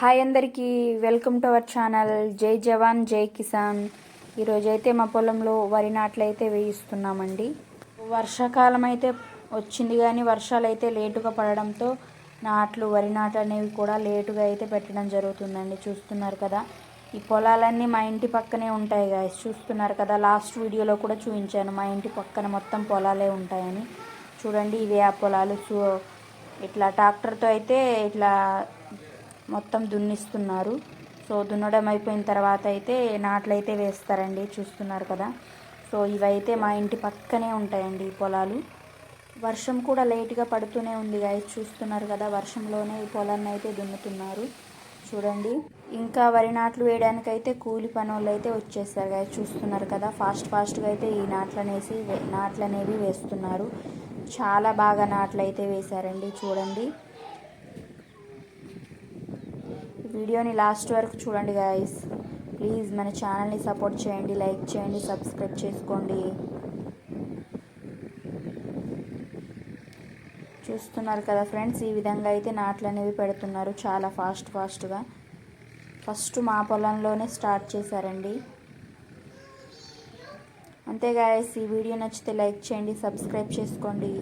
Hi అందరికీ welcome to our channel జై జవాన్ జై కిసాన్. ఈరోజైతే మా పొలంలో వరి నాట్లు అయితే వేయిస్తున్నామండి. వర్షాకాలం అయితే వచ్చింది కానీ వర్షాలు అయితే లేటుగా పడడంతో నాట్లు వరి నాట్లు అనేవి కూడా లేటుగా అయితే పెట్టడం జరుగుతుందండి. చూస్తున్నారు కదా ఈ పొలాలన్నీ మా ఇంటి పక్కనే ఉంటాయి గాయస్ చూస్తున్నారు కదా లాస్ట్ వీడియోలో కూడా చూపించాను. మా ఇంటి పక్కన మొత్తం పొలాలే ఉంటాయని. చూడండి ఇవే ఆ పొలాలు. సో ఇట్లా ట్రాక్టర్తో అయితే ఇట్లా మొత్తం దున్నిస్తున్నారు. సో దున్నడం అయిపోయిన తర్వాత అయితే నాట్లు అయితే వేస్తారండి చూస్తున్నారు కదా. సో ఇవైతే మా ఇంటి పక్కనే ఉంటాయండి ఈ పొలాలు. వర్షం కూడా లేట్గా పడుతూనే ఉంది గాయస్ చూస్తున్నారు కదా వర్షంలోనే ఈ పొలాన్ని అయితే దున్నుతున్నారు. చూడండి. ఇంకా వరి నాట్లు వేయడానికి అయితే కూలి పనులు అయితే వచ్చేసారు గాయస్ చూస్తున్నారు కదా. ఫాస్ట్ ఫాస్ట్గా అయితే ఈ నాట్లు అనేసి నాట్లు అనేవి వేస్తున్నారు. చాలా బాగా నాట్లు అయితే వేశారండి చూడండి. వీడియోని లాస్ట్ వరకు చూడండి గాయస్ ప్లీజ్ మన ఛానల్ని సపోర్ట్ చేయండి లైక్ చేయండి సబ్స్క్రైబ్ చేసుకోండి. చూస్తున్నారు కదా ఫ్రెండ్స్ ఈ విధంగా అయితే నాట్లు అనేవి పెడుతున్నారు చాలా ఫాస్ట్ ఫాస్ట్గా ఫస్ట్ మా పొలంలోనే స్టార్ట్ చేశారండి. అంతే గాయస్ ఈ వీడియో నచ్చితే లైక్ చేయండి సబ్స్క్రైబ్ చేసుకోండి.